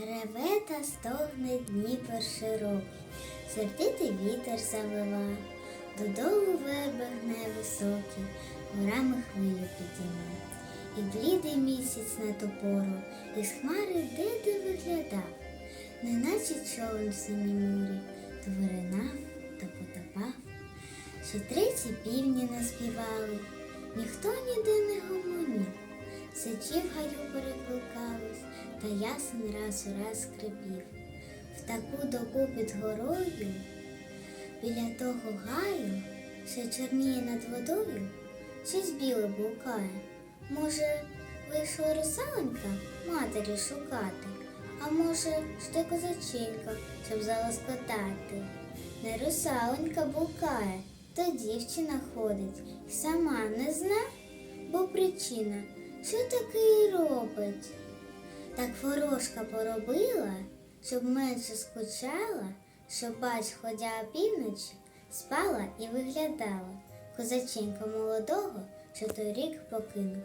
Реве та стогне Дніпер широкий, сердитий вітер завива, додолу верби гне високий, горами хвилю підійме. І блідий місяць на ту пору, із хмари де виглядав, неначе човен в синім морі, то виринав, то потопав. Ще треті півні наспівали, Сичі в гаю перекликались, та ясен раз у раз скрипів. В таку добу під горою, біля того гаю, що чорніє над водою, щось біле блукає. Може, вийшла русалонька матері шукати, а може, ж ти козаченька, щоб залоскотати. Не русалонька блукає, то дівчина ходить сама не зна, бо причина, що такий робить. Так ворожка поробила, щоб менше скучала, щоб бач, ходя опівночі, спала і виглядала козаченька молодого, що той рік покинув.